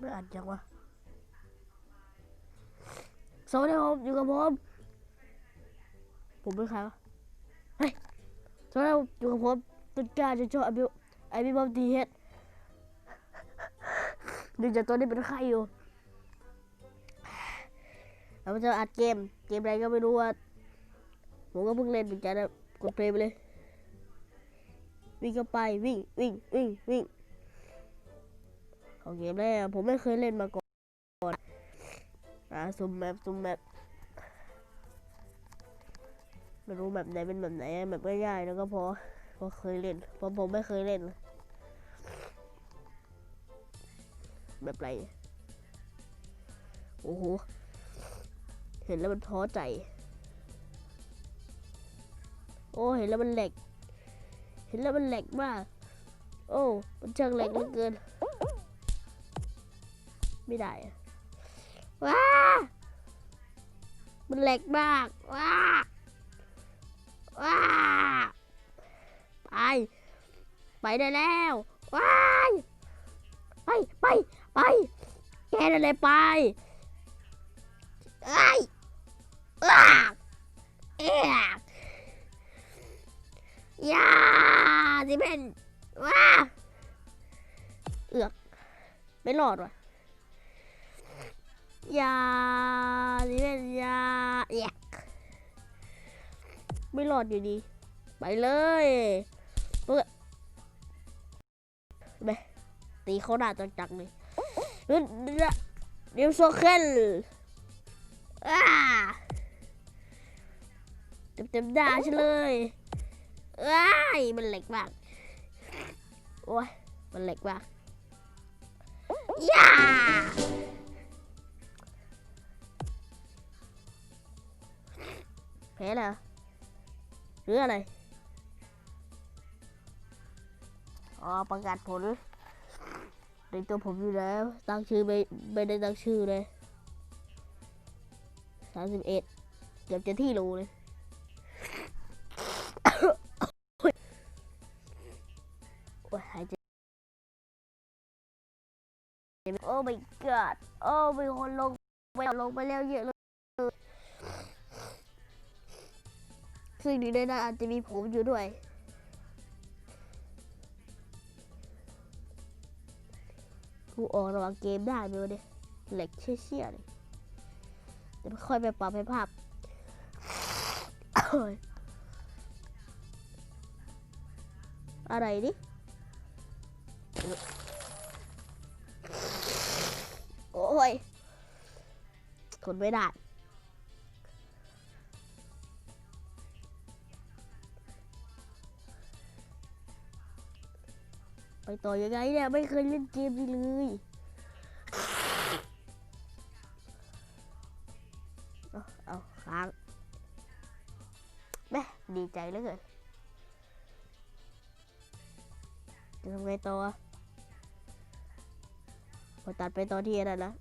ไม่อ่านจังวะสวัสดีครับอยู่กับผมผมเป็นใครวะเฮ้ยสวัสดีครับอยู่กับผมต้นกล้าจะชอบไอบิวไอบิบอมดีเฮดดึงจากตัวนี้เป็นใครอยู่เราจะอัดเกมเกมอะไรก็ไม่รู้ว่าผมก็เพิ่งเล่นเหมือนกันนะกดเพลย์ไปเลยวิ่งก็ไปวิ่งวิ่งวิ่งวิ่ง ของเกมแรกผมไม่เคยเล่นมาก่อนอ่าซุ่มแมปซุ่มแมปไม่รู้แบบไหนเป็นแบบไหนแบบง่ายๆแล้วก็พอพอเคยเล่นเพราะผมไม่เคยเล่น แบบไรโอ้โหเห็นแล้วมันท้อใจ โอ้เห็นแล้วมันแหลกเห็นแล้วมันแหลกมาก โอ้ มันช่างแหลกเหลือเกิน ไม่ได้ว้ามันแหลกมากว้าว้าไป ไปได้แล้วว้ายไปไปไปแกนั่นเลยไปไอ้ยอ้าเอ๊ะยาสิเป็นว้าเอือกไม่รอดว่ะ ยาสิเป็นยาแยกไม่รอดอยู่ดี ไปเลยเพื่อไปตีเขาหน้าจังๆเลยเดี๋ยวเดี๋ยวโซเคิลเต็มเต็มๆหน้าฉันเลยว้ายมันเหล็กมาก โอ้ย มันเหล็กมากย่า พ้เหรอหรืออะไร อ๋อ ประกาศผลในตัวผมอยู่แล้ว ตั้งชื่อไม่ไม่ได้ตั้งชื่อเลยสามสิบเอ็ดเกือบจะที่รูเลยโอ้ยหายใจ โอ้ my god โอ้มีคนลงไปลงไปแล้วเยอะเลย ซึ่งหนึ่งในนั้นอาจจะมีผมอยู่ด้วย กูออกระหว่างเกมได้ไหมวะเนี่ยแหล็กเชี่ยๆเลยเดี๋ยวค่อยไปปรับให้ภาพโอ้ยอะไรนี่โอ้ยทนไม่ได้ ไปต่อยังไงเนี่ยไม่เคยเล่นเกมนี้เลย เอาเอาค้างแม่ดีใจเหลือเกินจะทำไงต่อพอตัดไปตอนที่นั่นนะ